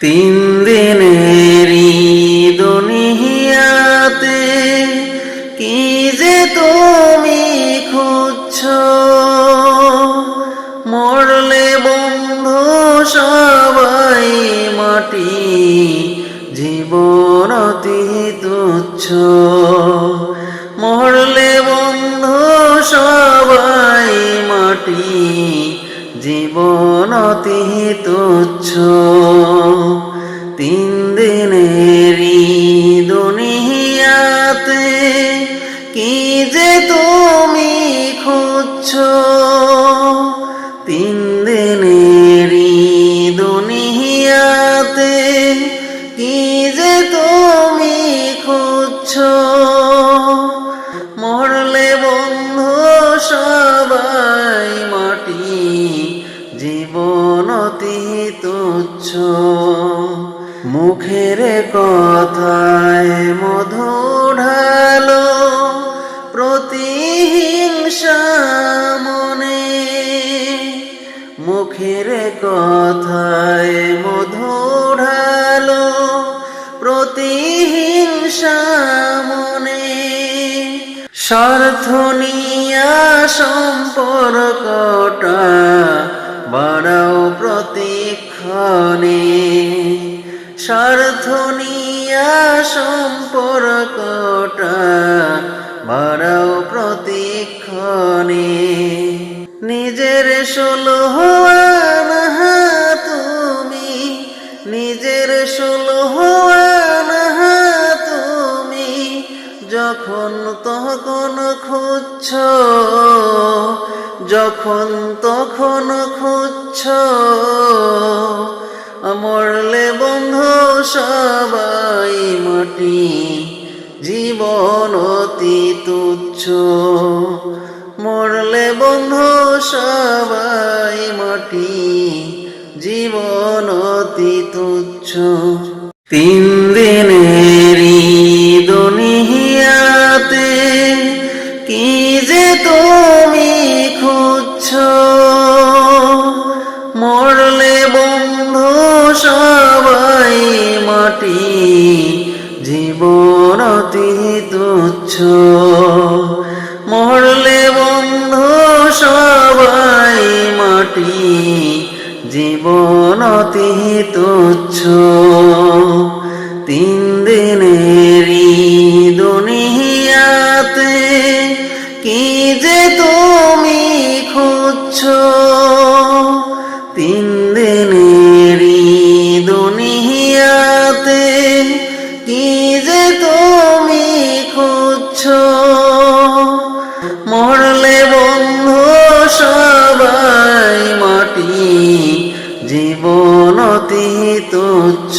তিন দিনেরই দুনিয়াতে কি যে তুমি খুঁজছ? মরলে বন্ধু সবাই মাটি, জীবন অতি তুচ্ছ। মরলে বন্ধু সবাই মাটি জীবন অতি তুচ্ছ তিন দিনেরই দুনিয়াতে কি যে তুমি খুঁজছ? তিন দিনেরই দুনিয়াতে কি যে তুমি খুঁজছ? মরলে বন্ধু সবাই মাটি জীবন অতি তুচ্ছ। মুখের কথায় মধু ঢালো, প্রতিহিংসা মনে। মুখের কথায় মধু ঢালো, প্রতিহিংসা মনে। স্বার্থ নিয়া সম্পর্কটা স্বার্থ নিয়া সম্পর্কটা বাড়াও প্রতিক্ষণে। নিজের ষোলো আনহা তুমি, নিজের ষোলো আনহা তুমি, যখন তখন খুঁজছ, যখন তখন খুঁজছ বন্ধু সবাই মাটি, জীবন অতি তুচ্ছ মরলে বন্ধু সবাই মাটি, জীবন অতি তুচ্ছ তিন দিনেরই দুনিয়াতে কি যে তুমি খুঁজছ? তুচ্ছ মরলে বন্ধু সবাই মাটি জীবন তুচ্ছ তিন দিনেরই দুনিয়াতে কি যে তুমি খুঁজছ? খুঁজছ মরলে বন্ধু সবাই মাটি জীবন অতি তুচ্ছ।